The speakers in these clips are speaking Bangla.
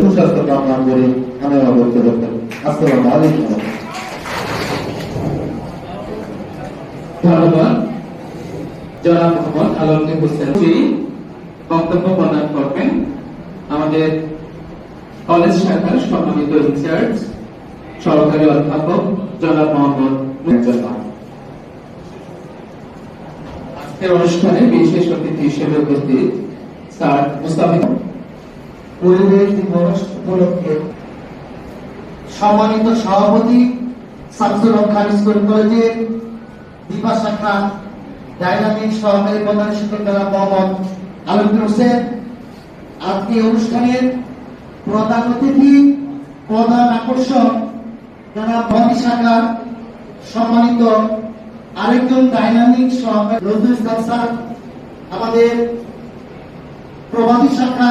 সুস্বাস্থ্য কামনা করে আমি আমার বক্তব্য। আসসালামু আলাইকুম। কলেজ শাখার সম্মানিত ইনচার্জ, সহকারী অধ্যাপক জনাব মোহাম্মদ আজকের অনুষ্ঠানে বিশেষ অতিথি হিসেবে উপস্থিত স্যার মুস্তাফিজ পরিবেশ দিবস উপলক্ষে সম্মানিত সভাপতি স্কুল কলেজের দীপা শাখা সহকারী প্রধান মোহাম্মদ হোসেন। আজকে অনুষ্ঠানের প্রধান অতিথি, প্রধান আকর্ষণ জনাব ভবি শাখার সম্মানিত আরেকজন ডাইনামিক সহকারী নজরুল ইসলাম স্যার, আমাদের প্রভাতী শাখা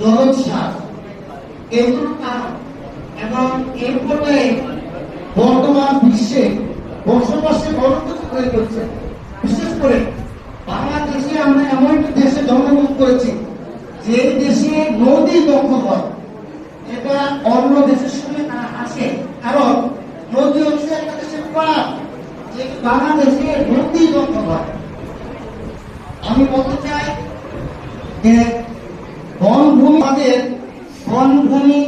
জলোচ্ছ্বাস এগুলো এবং ফলে বর্তমান বিশ্বে বসবাসে গণতন্ত্র হয়ে পড়ছে বিশেষ করে বাংলাদেশে আমরা এমন একটি দেশে জন্মগ্রহণ করেছি, যে দেশে নদী দক্ষ হয়। এটা অন্য দেশের সঙ্গে না আসে, কারণ নদী হচ্ছে একটা দেশের প্রাণ যে বাংলাদেশে নদী দক্ষ হয়। আমি বলতে চাই যে আমাদের বনভূমি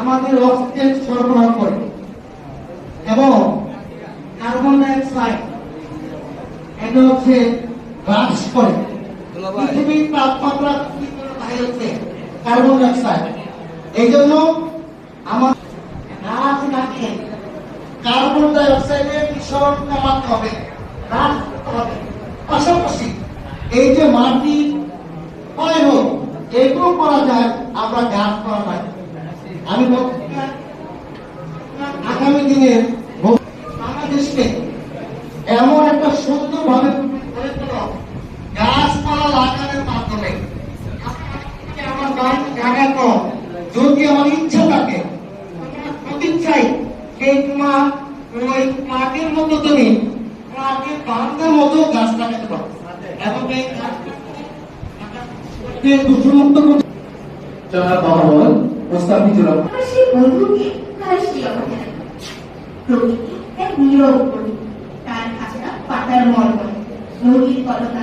আমাদের অক্সিজেন সরবরাহ করে এবং কার্বন ডাইঅক্সাইড এটা হচ্ছে হ্রাস করে। পৃথিবীর তাপমাত্রা হচ্ছে? Carbon dioxide. এই জন্য আমার কাটিয়ে কার্বন ডাইঅক্সাইডের মিশ্রণ কমাতে হবে। হ্রাস করতে হবে। পাশাপাশি এই যে মাটি এগুলো করা যায়, আমরা গাছ করা যায়। আমি আগামী দিনে বাংলাদেশকে এমন একটা সুন্দর ভাবে গড়ে তোলো গাছপালা লাগানোর মাধ্যমে। যদি আমার ইচ্ছা থাকে প্রতিচ্ছাই যে ওই কাঠের মতো তুমি কাঠের বান্ধের মতো গাছ লাগাতে পারো। এবং এই গাছটাকে দূষণমুক্ত করতে জনাব মোহাম্মদ মুস্তাফিজুর রহমান আমার সেই বন্ধুকে তার সেই অবহেলা প্রকৃতি এক নীরব তার খাঁচা পাতার মর্মরে নদীর কলকাতা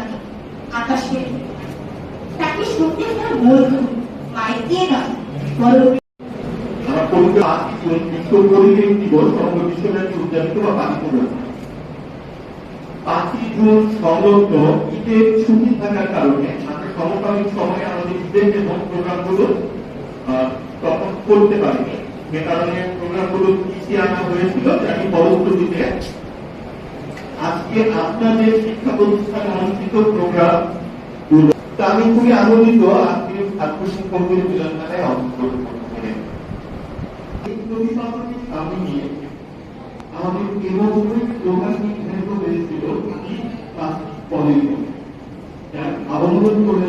আকাশের তাকে শুনতে তার বন্ধু মাইক নয় বরং পাঁচই জুন সংলগ্ন ঈদের ছুটি থাকার কারণে সমকালীন সময়ে আমাদের ইভেন্ট এবং প্রোগ্রামগুলো আহ, তখন করতে পারিনি যে কারণে প্রোগ্রামগুলো পিছিয়ে আনা হয়েছিল জানি পরবর্তীতে আজকে আপনাদের শিক্ষা প্রতিষ্ঠানে অনুষ্ঠিত প্রোগ্রাম আমি খুবই আনন্দিত আজকে ছাত্র শিক্ষকদের মিলনমেলায় অংশগ্রহণ করতে আমাদের কেবলমাত্র প্রধান নির্ধারিত হয়েছিল কি প্লাস্টিক আবন্ধন করে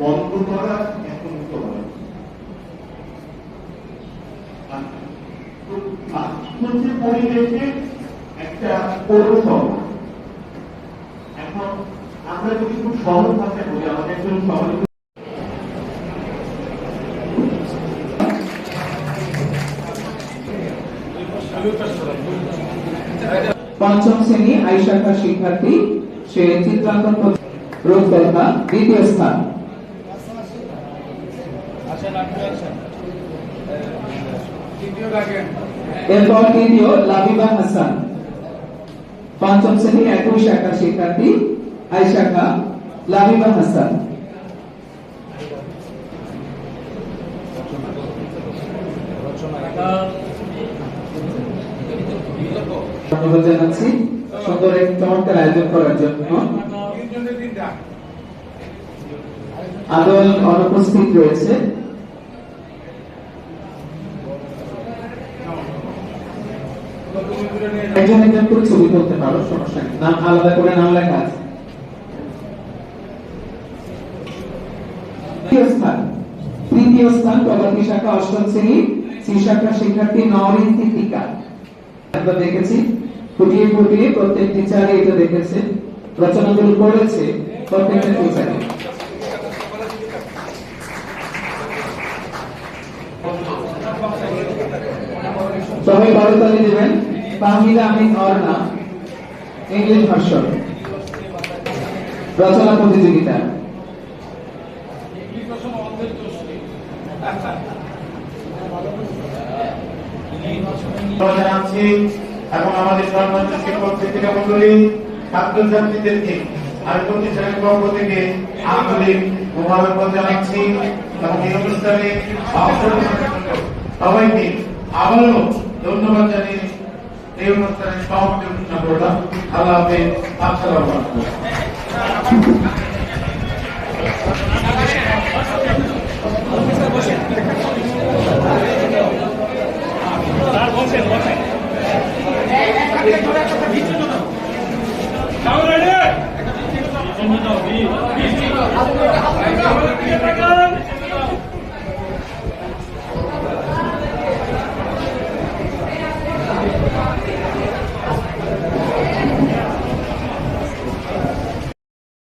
বন্ধ করা হচ্ছে পরিবেশের একটা পৌরসভা। এখন আমরা যদি খুব সহজ ভাষায় বলি, আমাদের সহজ পঞ্চম শ্রেণি আই শাখার শিক্ষার্থী সে চিত্রাঙ্কন রূপরেখা দ্বিতীয় স্থান। এরপর তৃতীয়, লাবিবা হাসান। পঞ্চম শ্রেণি একই শাখার শিক্ষার্থী আই শাখা লাবিবা হাসান। জানাচ্ছি। সুন্দর এক চমৎকার আয়োজন করার জন্য। আদল অনুপস্থিত রয়েছে। একজন একজন করে ছবি তুলতে পারো, সমস্যা নাম আলাদা করে নাম লেখা আছে। তৃতীয় স্থান প্রগতি শাখা অষ্টম শ্রেণি শিক্ষার্থী নরিন দেখেছি ফুটিয়ে ফুটিয়ে প্রত্যেক টিচারে এটা দেখেছে, রচনাগুলো করেছে, প্রত্যেকটা টিচারে সবাই দেবেন। তাহমিদা আমিন অর্ণা ইংলিশ রচনা প্রতিযোগিতা। এবং আমাদের সম্মানিত শিক্ষক শিক্ষিকা মন্ডলী, ছাত্রছাত্রীদেরকে আমি প্রতিষ্ঠানের পক্ষ থেকে আন্তরিক মোবারকবাদ জানাচ্ছি এবং এই অনুষ্ঠানে সবাইকে আবারও ধন্যবাদ জানিয়ে এই অনুষ্ঠানে সমাপ্তি ঘোষণা করলাম। আল্লাহ হাফেজ। আসসালামু